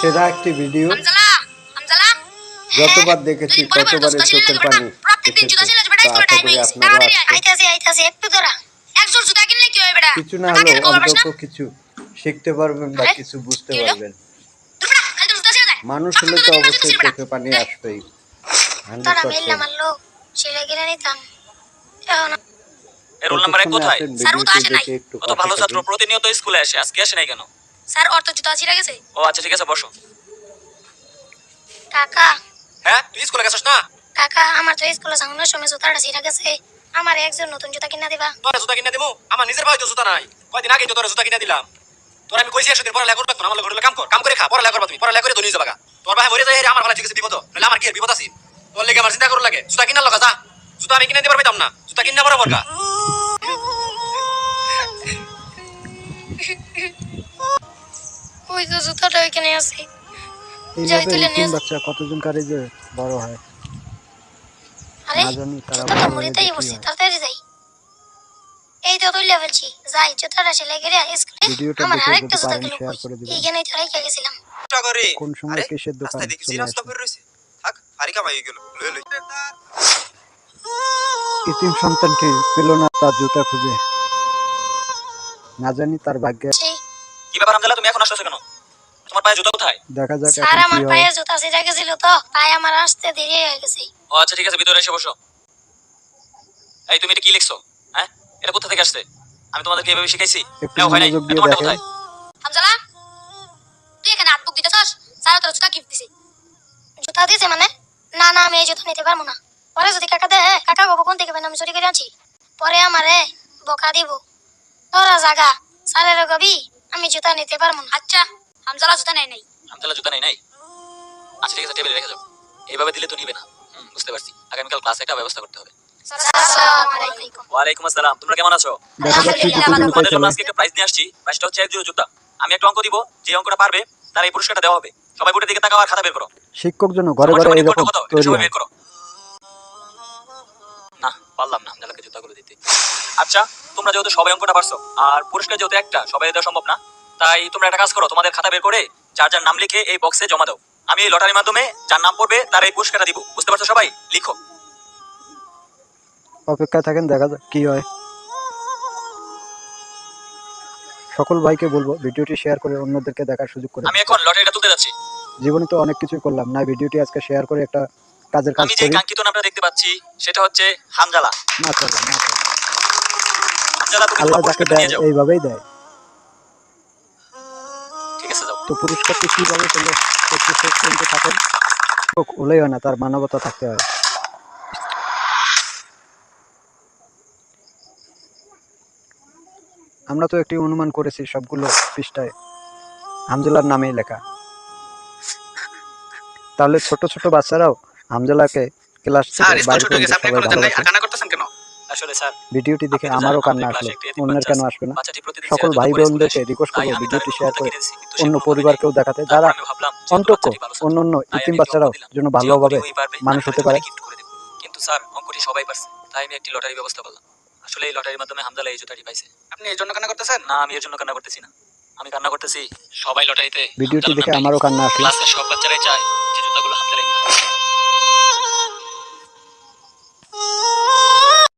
সেরা একটি ভিডিও হামজালা যতবার দেখেছি ছিলি চোখের পানি হয় কিছু না না? অন্তত কিছু শিখতে পারবেন বা কিছু বুঝতে পারবেন। মানুষ হলে তো অবশ্যই চোখে পানি আসবেই রোল নাম্বার কোথায়? স্যার, ও তো ভিডিওটি আসে নাই। দেখে একটু ও তো ভালো ছাত্র প্রতিনিয়ত স্কুলে আসে আজকে আসে নাই কেন? স্যার ওর তো জুতা ছিঁড়ে গেছে ও আচ্ছা ঠিক আছে বসো। কাকা হ্যাঁ তুই স্কুলে গেছিস না? কাকা আমার তো স্কুলে সামনের সময় জুতাটা ছিঁড়ে গেছে। আমার একজন নতুন জুতা কিনা দিবা। তোর জুতা কিনে দিমু? আমার নিজের ভাই তো জুতা নাই। কয়দিন আগে তো তোর জুতা কিনে দিলাম। তোর আমি কইছি একশো দিন পরে লেখা করবে আমার ঘরে কাম কর। কাম করে খা পরে লেখা করবা তুমি। পরে লেখা করে তো যাবা তোর ভাই মরে যায় আমার ভালো ঠিক আছে বিপদ। নাহলে আমার কি বিপদ আছে? তোর লেগে আমার চিন্তা করো লাগে। জুতা কিনা লগা যা। জুতা আমি কিনে দিতে পারতাম না। জুতা কিনা বরাবর গা। ওই তো জুতাটা ওইখানে আছে। যাই তুলে নিয়ে বাচ্চা কতজন কারে যে বড় হয়? আরে কি বসে তাড়াতাড়ি যাই। এই তো ফেলছি যাই জুতাটা সেলাই করে স্কুলে আমার আরেকটা জুতা কিলো এইখানেই তো রেখে গেছিলাম। কোন সময় কিসের দোকান রাস্তায় দেখি চলে রাস্তা বের রইছে থাক কামাই গেল। লই ইতিম সন্তানটি পেল না তার জুতা খুঁজে। না জানি তার ভাগ্যে কি ব্যাপার আমজালা তুমি এখন আসছো কেন? তোমার পায়ে জুতা কোথায়? দেখা যাক স্যার আমার কি পায়ে জুতা ছিঁড়ে গেছিল তো তাই আমার আসতে দেরি হয়ে গেছে। ও আচ্ছা ঠিক আছে ভিতরে এসে বসো। এই তুমি এটা কি লিখছো? হ্যাঁ? এটা কোথা থেকে আসছে? আমি তোমাদেরকে এভাবে শিখাইছি? নাও, হয় নাই। মনোযোগ তোমারটা কোথায়? হামজালা তুই এখানে মুখ দিতেছস? স্যার তোর জুতা গিফট দিছে। জুতা দিছে মানে? না না আমি এই জুতা নিতে পারব না। পরে যদি কাকা দে কাকা বাবু কোন থেকে আমি চুরি করে আনছি? পরে আমারে বকা দিব। তোরা জাগা স্যারের কবি আমি জুতা নিতে পারব না। আচ্ছা হামজালা জুতা নেয় নাই। আমতলা জুতা নেই নাই? আচ্ছা ঠিক আছে টেবিলে রেখে যাও এইভাবে দিলে তো নিবে না। হুম, বুঝতে পারছি। আগামীকাল ক্লাসে একটা ব্যবস্থা করতে হবে। ওয়ালাইকুম আসসালাম। তোমরা কেমন আছো? দেখা যাক কি আলহামদুলিল্লাহ, কতজন ভালো। তোমাদের জন্য আজকে একটা প্রাইজ নিয়ে আসছি। প্রাইজটা হচ্ছে এক জোড়া জুতা। আমি একটা অঙ্ক দিব। যে অঙ্কটা পারবে তার এই পুরস্কারটা দেওয়া হবে। সবাই বোর্ডের দিকে তাকাও আর খাতা বের করো। শিক্ষক জন্য ঘরে ঘরে সবাই বের করো। না পারলাম না আমজালাকে জুতাগুলো দিতে। আচ্ছা তোমরা যেহেতু সবাই অঙ্কটা পারছ আর পুরস্কার যেহেতু একটা সবাই দেওয়া সম্ভব না। তাই তোমরা একটা কাজ করো তোমাদের খাতা বের করে যার যার নাম লিখে এই বক্সে জমা দাও। আমি এই লটারির মাধ্যমে যার নাম পড়বে তার এই পুরস্কারটা দিব। বুঝতে পারছ সবাই? লিখো। অপেক্ষায় থাকেন দেখা যাক কি হয়। সকল ভাইকে বলব ভিডিওটি শেয়ার করে অন্যদেরকে দেখার সুযোগ করে আমি এখন লটারিটা তুলতে যাচ্ছি। জীবনে তো অনেক কিছুই করলাম না ভিডিওটি আজকে শেয়ার করে একটা কাজের কাজ করি আমি যে কাঙ্ক্ষিত নামটা দেখতে পাচ্ছি সেটা হচ্ছে হামজালা। না চলে তুমি আল্লাহ যাকে দেয় এইভাবেই দেয়। ঠিক আছে তো পুরস্কারটি কীভাবে পেলে একটু শেষ পর্যন্ত থাকেন হলেই হয় না তার মানবতা থাকতে হয়। আমরা তো একটি অনুমান করেছি সবগুলো পৃষ্ঠায়। হামজুলার নামেই লেখা। তাহলে ছোট ছোট বাচ্চারাও হামজুলাকে ক্লাস থেকে বাইরে করে দিতে ভিডিওটি দেখে আমারও কান্না আসলো। অন্যের কেন আসবে না? সকল ভাই বোনদেরকে রিকোয়েস্ট করব ভিডিওটি শেয়ার করে কিন্তু অন্য পরিবারকেও দেখাতে। যারা। অন্য অন্য ইতিম বাচ্চারাও যেন ভালোভাবে মানুষ হতে পারে। কিন্তু স্যার অঙ্কটি সবাই পারছে। তাই আমি একটি লটারির ব্যবস্থা করলাম। আসলে এই লটারির মাধ্যমে হামজালা এই জুতাটি পাইছে। আপনি এর জন্য কান্না করতেছেন? না আমি এর জন্য কান্না করতেছি না। আমি কান্না করতেছি সবাই লটারিতে ভিডিওটি দেখে আমারও কান্না আসলো। ক্লাসের সব বাচ্চারাই চায়।